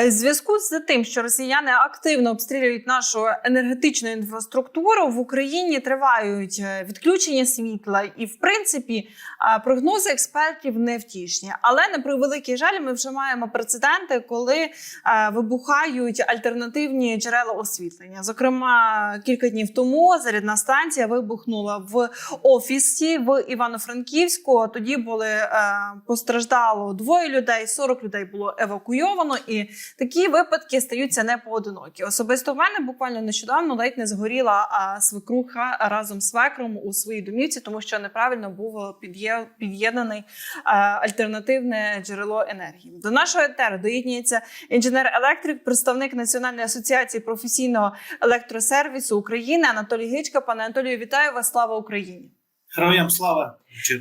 Е, зв'язку з тим, що росіяни активно обстрілюють нашу енергетичну інфраструктуру, в Україні тривають е, відключення світла, і в принципі е, прогнози експертів не втішні. Але на превеликий жаль, ми вже маємо прецеденти, коли вибухають альтернативні джерела освітлення. Зокрема, кілька днів тому зарядна станція вибухнула в офісі в Івано-Франківську. Тоді були постраждало двоє людей, 40 людей було евакуйовано, і такі випадки стаються не поодинокі. Особисто в мене буквально нещодавно ледь не згоріла а, свекруха разом з свекром у своїй домівці, тому що неправильно був під'є- під'єднаний а, альтернативне джерело енергії. До нашого етеру доєднується інженер-електрик, представник Національної асоціації професійного електросервісу України Анатолій Гичка. Пане Анатолію, вітаю вас! Слава Україні! Героям слава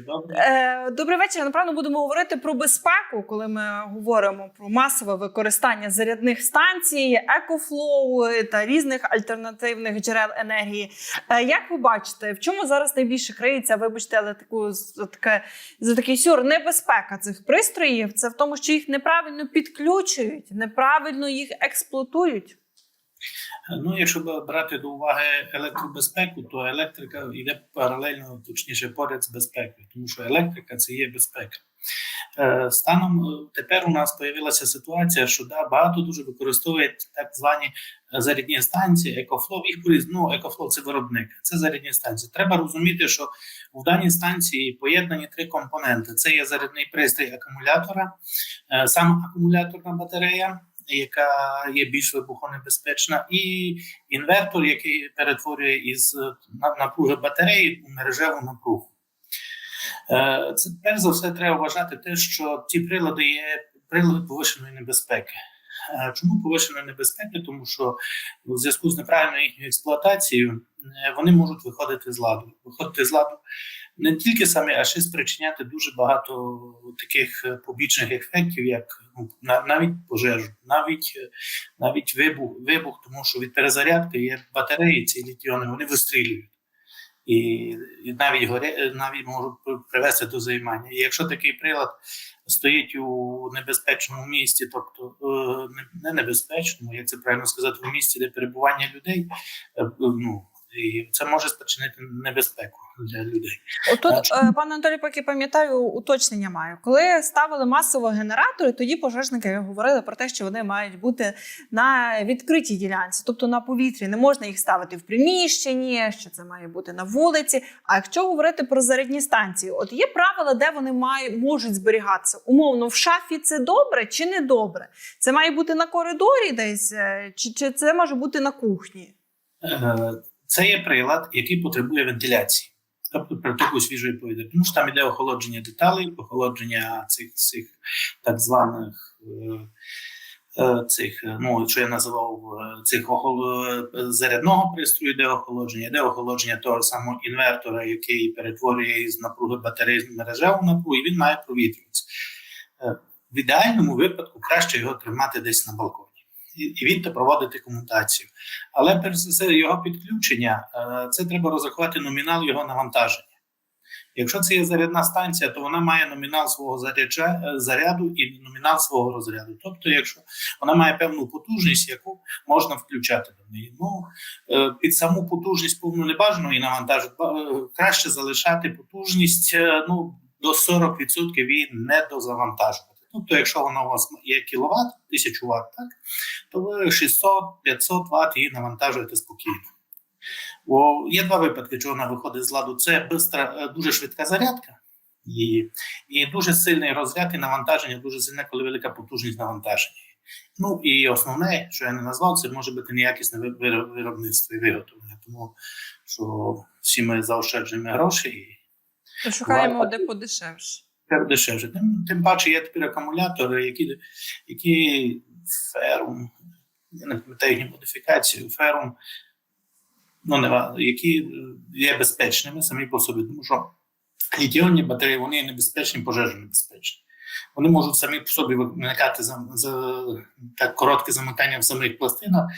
добре. Е, добрий вечір. Напевно, будемо говорити про безпеку, коли ми говоримо про масове використання зарядних станцій, екофлоу та різних альтернативних джерел енергії. Е, як ви бачите, в чому зараз найбільше криється, вибачте, але таку за таке за такий сюр небезпека цих пристроїв? Це в тому, що їх неправильно підключують, неправильно їх експлуатують. Ну, якщо брати до уваги електробезпеку, то електрика йде паралельно, точніше, поряд з безпекою, тому що електрика це є безпека. Е, Станом е, тепер у нас з'явилася ситуація, що да, багато дуже використовують так звані е, зарядні станції, екофлоу. Їх ну, екофлоу це виробник, це зарядні станції. Треба розуміти, що в даній станції поєднані три компоненти: це є зарядний пристрій акумулятора, сам акумуляторна батарея, яка є більш вибухонебезпечна, і інвертор, який перетворює із напруги батареї у мережеву напругу. Е, Це перш за все треба вважати те, що ці прилади є прилади повищеної небезпеки. Е, Чому повищеної небезпеки? Тому що в зв'язку з неправильною їхньою експлуатацією е, вони можуть виходити з ладу. Виходити з ладу не тільки самі, а ще спричиняти дуже багато таких побічних ефектів, як навіть пожежу, навіть, е, навіть вибух, вибух, тому що від перезарядки є батареї, ці літіони, вони вистрілюють. І, і навіть горе, навіть можуть привести до займання. І якщо такий прилад стоїть у небезпечному місці, тобто е, не- не небезпечному, як це правильно сказати, в місці, де перебування людей, е, ну і це може спричинити небезпеку для людей. Отут, чому? е, пане Анатолій, поки пам'ятаю, уточнення маю. Коли ставили масово генератори, тоді пожежники говорили про те, що вони мають бути на відкритій ділянці, тобто на повітрі. Не можна їх ставити в приміщенні, що це має бути на вулиці. А якщо говорити про зарядні станції, от є правила, де вони мають можуть зберігатися. Умовно, в шафі це добре чи не добре? Це має бути на коридорі десь, е, чи, чи це може бути на кухні? Е, Це є прилад, який потребує вентиляції, тобто притоку свіжої повітря. Тому що там іде охолодження деталей, охолодження цих, цих так званих е, е, цих, е, ну що я називав цих охол... зарядного пристрою, де охолодження, де охолодження того самого інвертора, який перетворює із напруги батареї з мережеву напругу, і він має провітрюватися. В ідеальному випадку краще його тримати десь на балконі і і відти проводити комутацію. Але перш за все, його підключення е, це треба розрахувати номінал його навантаження. Якщо це є зарядна станція, то вона має номінал свого заряджа, е, заряду і номінал свого розряду. Тобто, якщо вона має певну потужність, яку можна включати до неї. Ну е, під саму потужність повну не і навантажити. Краще залишати потужність ну, до 40% її не дозавантажувати. Тобто, якщо вона у вас є кіловат, 1000 Вт, так, то ви 600-500 Вт її навантажуєте спокійно. Бо є два випадки, чого вона виходить з ладу. Це бистра, е, дуже швидка зарядка її, і дуже сильний розряд і навантаження, дуже сильне, коли велика потужність навантаження. Ну і основне, що я не назвав, це може бути неякісне виробництво і виготовлення. Тому що всі ми заощаджуємо гроші і Шукаємо де подешевше. Дешевше. Тим, тим паче є тепер акумулятори, які, які ферум, я не пам'ятаю їхню модифікацію, ферум, ну, не, які є безпечними самі по собі, тому що літіонні батареї вони небезпечні, пожежонебезпечні. Вони можуть самі по собі виникати за, за так коротке замикання в самих пластинах,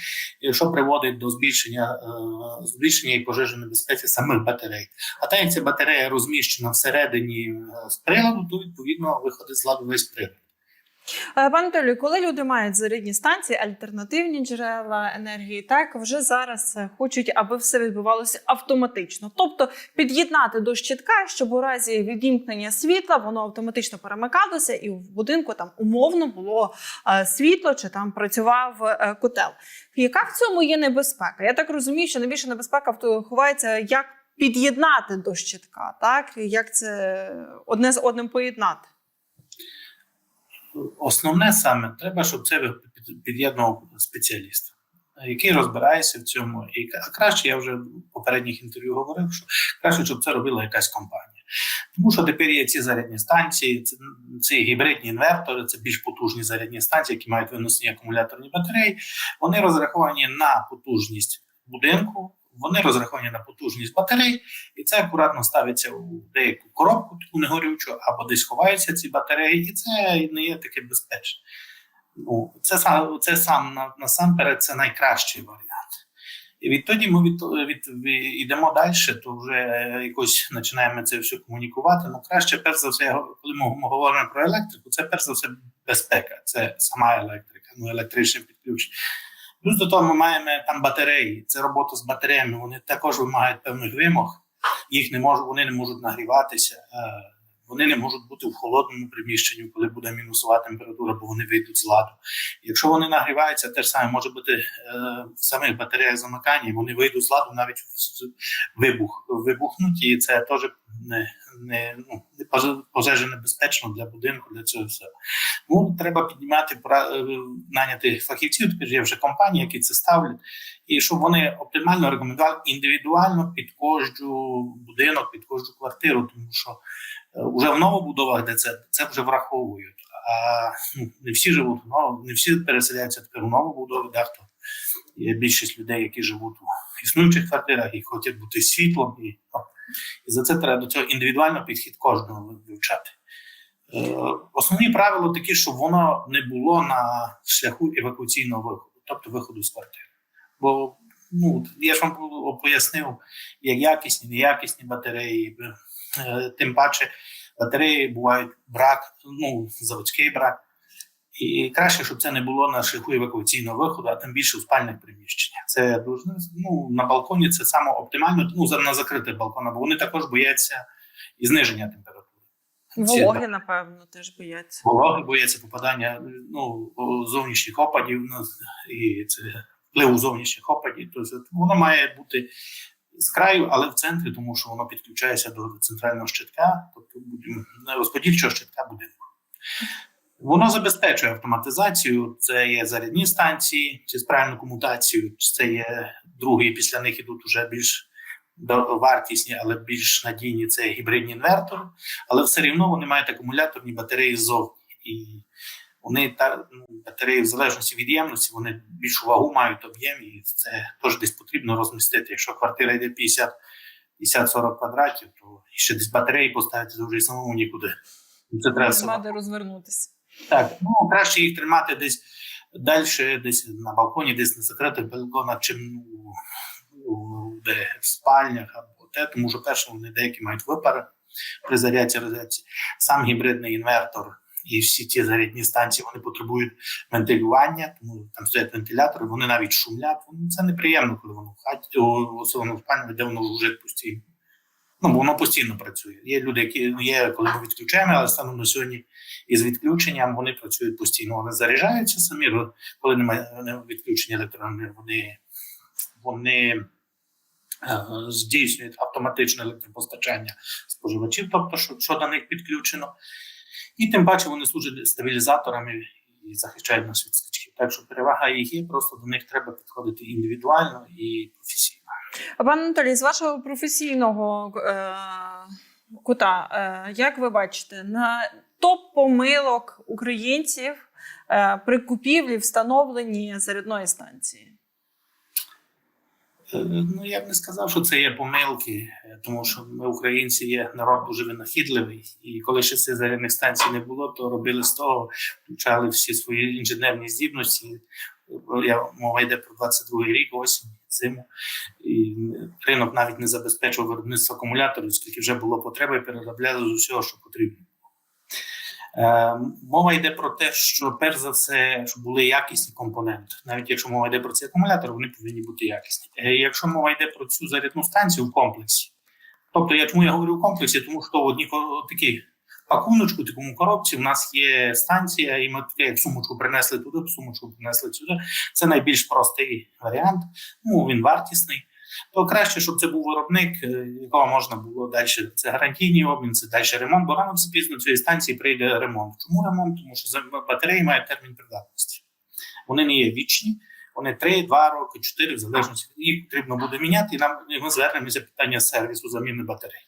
що приводить до збільшення, е, збільшення і пожежної небезпеці самих батарей. А так як ця батарея розміщена всередині е, з приладу, то відповідно виходить з ладу весь прилад. Е, Пане Толі, коли люди мають зарядні станції, альтернативні джерела енергії, так вже зараз е, хочуть, аби все відбувалося автоматично. Тобто під'єднати до щитка, щоб у разі відімкнення світла воно автоматично перемикалося, і в будинку там умовно було е, світло чи там працював котел. Яка в цьому є небезпека? Я так розумію, що найбільша небезпека ховається, як під'єднати до щитка, так як це одне з одним поєднати. Основне саме треба, щоб це під- під'єднував спеціаліст, який розбирається в цьому. І краще я вже в попередніх інтерв'ю говорив, що краще, щоб це робила якась компанія. Тому що тепер є ці зарядні станції, це, ці гібридні інвертори, це більш потужні зарядні станції, які мають виносні акумуляторні батареї. Вони розраховані на потужність будинку, вони розраховані на потужність батарей, і це акуратно ставиться у деяку коробку, таку негорючу, або десь ховаються ці батареї, і це не є таке безпечне. Ну, це це сам насамперед це найкращий варіант. І відтоді ми від, від, від, йдемо далі, то вже якось починаємо це все комунікувати. Ну, краще, перш за все, коли ми ми говоримо про електрику, це перш за все безпека, це сама електрика, ну електричне підключення. Плюс до того ми маємо там батареї. Це робота з батареями. Вони також вимагають певних вимог. Їх не можуть, вони не можуть нагріватися, е, вони не можуть бути в холодному приміщенні, коли буде мінусова температура, бо вони вийдуть з ладу. Якщо вони нагріваються, те ж саме може бути е, в самих батареях замикання, вони вийдуть з ладу навіть вибух вибухнуть, і це теж не, не, ну, не пожежа небезпечно для будинку, для цього всього. Ну, треба піднімати е, наняти фахівців. Тепер є вже компанії, які це ставлять, і щоб вони оптимально рекомендували індивідуально під кожну будинок, під кожну квартиру, тому що вже в новобудовах, де це, це вже враховують. А не всі живуть в не всі переселяються тепер у новобудови, дехто є більшість людей, які живуть у існуючих квартирах і хочуть бути світлом. І, і за це треба до цього індивідуально підхід кожного вивчати. Е, Основні правила такі, щоб воно не було на шляху евакуаційного виходу, тобто виходу з квартири. Бо ну, я ж вам пояснив, як якісні, неякісні батареї, е, тим паче батареї бувають брак, ну, заводський брак. І краще, щоб це не було на шляху евакуаційного виходу, а тим більше в спальних приміщеннях. Це дуже ну, на балконі це саме оптимально, ну, на закритих балконах, бо вони також бояться і зниження температури. Вологи, напевно, теж бояться. Вологи бояться попадання ну, зовнішніх опадів ну, і це впливу зовнішніх опадів. Тобто воно має бути з краю, але в центрі, тому що воно підключається до центрального щитка, тобто розподільчого щитка будинку. Воно забезпечує автоматизацію. Це є зарядні станції, чи правильну комутацію, це є другі, після них ідуть вже більш вартісні, але більш надійні це гібридні інвертори але все рівно вони мають акумуляторні батареї ззовні. І вони та ну, батареї в залежності від ємності, вони більшу вагу мають об'єм, і це теж десь потрібно розмістити. Якщо квартира йде 50 50-40 квадратів, то ще десь батареї поставити це вже самому нікуди. Це треба Нема де розвернутися. Так, ну краще їх тримати десь далі, десь на балконі, десь на закритих балконах, чим у, у, де в спальнях або те, тому що перше вони деякі мають випари при зарядці розрядці. Сам гібридний інвертор і всі ті зарядні станції вони потребують вентилювання, тому там стоять вентилятори, вони навіть шумлять. Ну, Це неприємно, коли воно в хаті, особливо в спальні, де воно лежить постійно. Ну, бо воно постійно працює. Є люди, які ну, є, коли ми відключаємо, але станом на сьогодні із відключенням вони працюють постійно. Вони заряджаються самі, коли немає відключення електроенергії, вони, вони е, здійснюють автоматичне електропостачання споживачів, тобто, що, що до них підключено. І тим паче вони служать стабілізаторами і захищають нас від скачків. Так що перевага їх є, просто до них треба підходити індивідуально і професійно. А пане Анатолій, з вашого професійного е- кута, е- як ви бачите, на топ помилок українців е- при купівлі встановленні зарядної станції? Е, Ну, я б не сказав, що це є помилки, е, тому що ми, українці, є народ дуже винахідливий. І коли ще цих зарядних станцій не було, то робили з того, включали всі свої інженерні здібності. Я мова йде про 22-й рік, осінь, зиму. І ринок навіть не забезпечував виробництво акумуляторів, оскільки вже було потреби, переробляли з усього, що потрібно. Е, Мова йде про те, що перш за все, щоб були якісні компоненти. Навіть якщо мова йде про ці акумулятори, вони повинні бути якісні. Е, Якщо мова йде про цю зарядну станцію в комплексі, тобто я чому я говорю в комплексі, тому що в одній такій пакуночку, такому коробці, у нас є станція, і ми таке як сумочку принесли туди, сумочку принесли сюди. Це найбільш простий варіант. Ну він вартісний. То краще, щоб це був виробник, е, якого можна було далі. Це гарантійний обмін, це далі ремонт, бо рано чи пізно цієї станції прийде ремонт. Чому ремонт? Тому що батареї мають термін придатності. Вони не є вічні, вони 3, 2 роки, 4, в залежності від їх потрібно буде міняти, і нам і ми звернемося питання сервісу заміни батарей.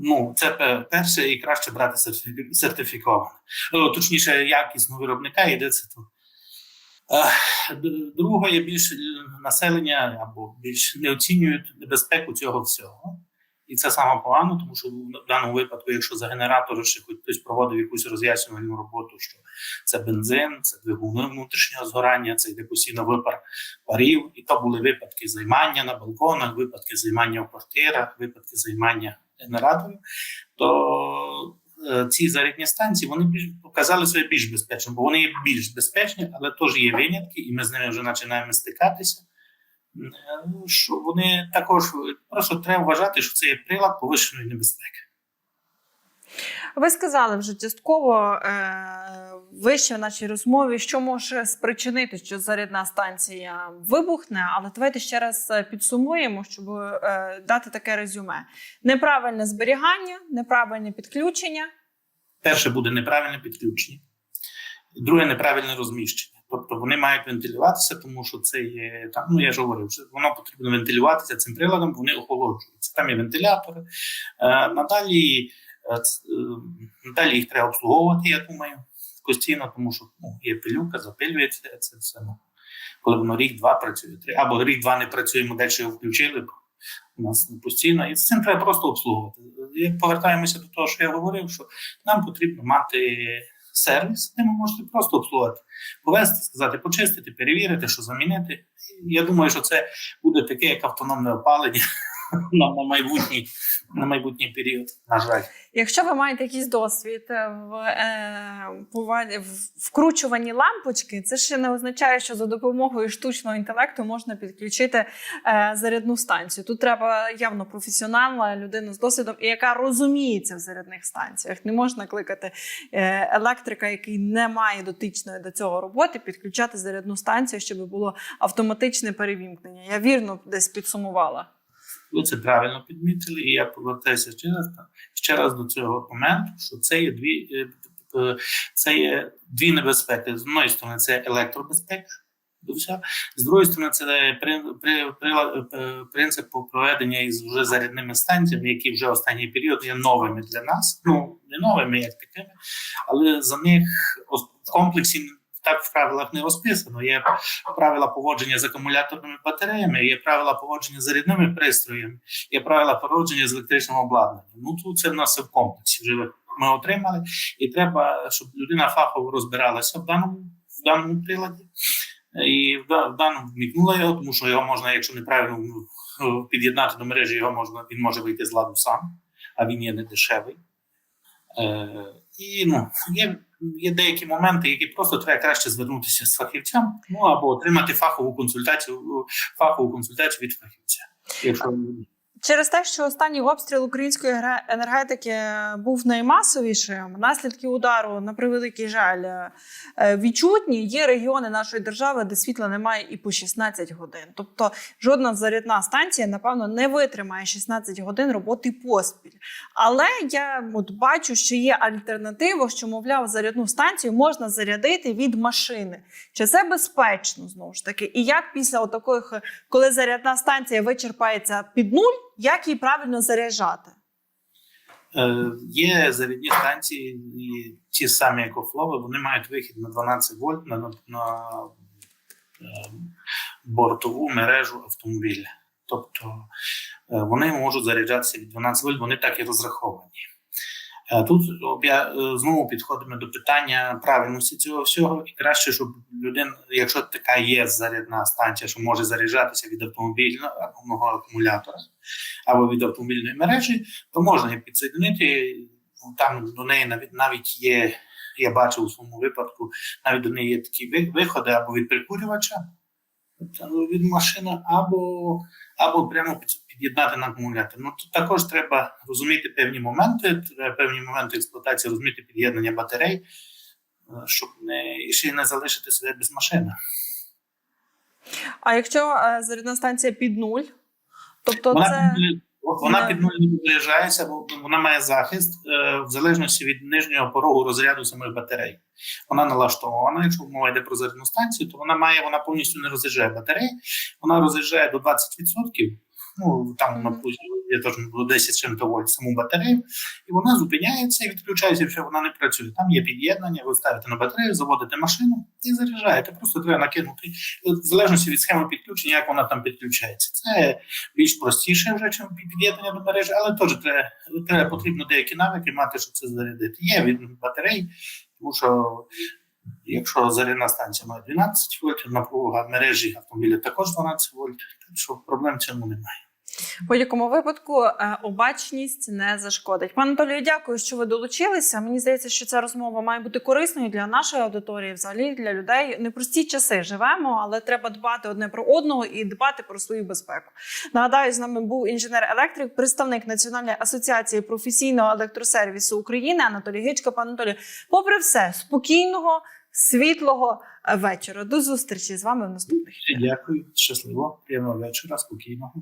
Ну, це пе- перше і краще брати сертифіковане. Точніше, якісного виробника йдеться тут. Е, Друге, більш населення або більш не оцінюють небезпеку цього всього. І це саме погано, тому що в даному випадку, якщо за генератор ще хтось проводив якусь роз'яснювальну роботу, що це бензин, це двигуни внутрішнього згорання, це йде постійно випар парів, і то були випадки займання на балконах, випадки займання в квартирах, випадки займання генераторів, то е, ці зарядні станції вони показали себе більш безпечними, бо вони є більш безпечні, але теж є винятки, і ми з ними вже починаємо стикатися. Е, Що вони також просто треба вважати, що це є прилад повищеної небезпеки. Ви сказали вже частково е, вище в нашій розмові, що може спричинити, що зарядна станція вибухне, але давайте ще раз е, підсумуємо, щоб е, дати таке резюме: неправильне зберігання, неправильне підключення. Перше буде неправильне підключення, друге неправильне розміщення. Тобто вони мають вентилюватися, тому що це є там. Ну я ж говорив, що воно потрібно вентилюватися цим приладом, вони охолоджуються. Там є вентилятори. Е, надалі, е, надалі їх треба обслуговувати, я думаю, постійно, тому що ну, є пилюка, запилюється це все. Ну, коли воно рік-два працює, або рік-два не працює, ми далі його включили. У нас не постійно, і з цим треба просто обслуговувати. Як повертаємося до того, що я говорив, що нам потрібно мати сервіс, де ви можете просто обслуговувати, повезти, сказати, почистити, перевірити, що замінити. Я думаю, що це буде таке, як автономне опалення на, майбутній, на майбутній період. На жаль, Якщо ви маєте якийсь досвід е, в, е, вкручуванні лампочки, це ще не означає, що за допомогою штучного інтелекту можна підключити е, зарядну станцію. Тут треба явно професіональна людина з досвідом, і яка розуміється в зарядних станціях. Не можна кликати е, електрика, який не має дотичної до цього роботи, підключати зарядну станцію, щоб було автоматичне перевімкнення. Я вірно десь підсумувала. Ви це правильно підмітили, і я повертаюся ще раз, ще раз до цього моменту, що це є дві, е, е, це є дві небезпеки. З однієї сторони, це електробезпека. З другої сторони, це при, при, при, е, принцип проведення із вже зарядними станціями, які вже останній період є новими для нас. Ну не новими, як такими, але за них в комплексі так в правилах не розписано. Є правила поводження з акумуляторними батареями, є правила поводження з зарядними пристроями, є правила поводження з електричним обладнанням. Ну тут це в нас в комплексі. Вже ми отримали, і треба, щоб людина фахово розбиралася в даному в даному приладі. І в в даному вмікнула його, тому що його можна, якщо неправильно ну, під'єднати до мережі, його можна, він може вийти з ладу сам, а він є не дешевий. Е, і ну, є, є деякі моменти, які просто треба краще звернутися з фахівцем, ну або отримати фахову консультацію, фахову консультацію від фахівця. Якщо Через те, що останній обстріл української енергетики був наймасовішим, наслідки удару, на превеликий жаль, е, відчутні. Є регіони нашої держави, де світла немає і по 16 годин. Тобто жодна зарядна станція, напевно, не витримає 16 годин роботи поспіль. Але я от бачу, що є альтернатива, що мовляв, зарядну станцію можна зарядити від машини. Чи це безпечно знову ж таки? І як після таких, коли зарядна станція вичерпається під нуль, як її правильно заряджати? Е, Є зарядні станції, і ті самі екофлови, вони мають вихід на 12 вольт на, на, на е, бортову мережу автомобіля. Тобто е, вони можуть заряджатися від 12 вольт, вони так і розраховані. Е, Тут е, знову підходимо до питання правильності цього всього, і краще, щоб людина, якщо така є зарядна станція, що може заряджатися від автомобільного акумулятора або від автомобільної мережі, то можна її підсоединити. Там до неї навіть навіть є, я бачив у своєму випадку, навіть до неї є такі виходи або від прикурювача від машини, або, або прямо під'єднати на акумулятор. Ну тут також треба розуміти певні моменти, треба певні моменти експлуатації, розуміти під'єднання батарей, е, щоб не і ще не залишити себе без машини. А якщо е, зарядна станція під нуль, тобто Вона, це вона під нуль не заряджається, бо вона має захист е, в залежності від нижнього порогу розряду самих батарей. Вона налаштована. Якщо мова йде про зарядну станцію, то вона має вона повністю не розряджає батареї, вона розряджає до 20%. Ну там на плюсі є теж до 10 чим-то вольт саму батарею, і вона зупиняється і відключається, якщо вона не працює. Там є під'єднання, ви ставите на батарею, заводите машину і заряджаєте. Просто треба накинути в залежності від схеми підключення, як вона там підключається. Це більш простіше вже, ніж під'єднання до мережі, але теж треба, треба потрібно деякі навики мати, щоб це зарядити. Є від батарей, тому що якщо зарядна станція має 12 вольт, напруга мережі автомобіля також 12 вольт, так що проблем цьому немає. В будь-якому випадку е, обачність не зашкодить. Пане Анатолію, дякую, що ви долучилися. Мені здається, що ця розмова має бути корисною для нашої аудиторії, взагалі для людей. Непрості часи живемо, але треба дбати одне про одного і дбати про свою безпеку. Нагадаю, з нами був інженер-електрик, представник Національної асоціації професійного електросервісу України Анатолій Гичко. Пане Анатолію, попри все, спокійного, світлого е, вечора. До зустрічі з вами в наступних. Дякую, щасливо, приємного вечора, спокійного.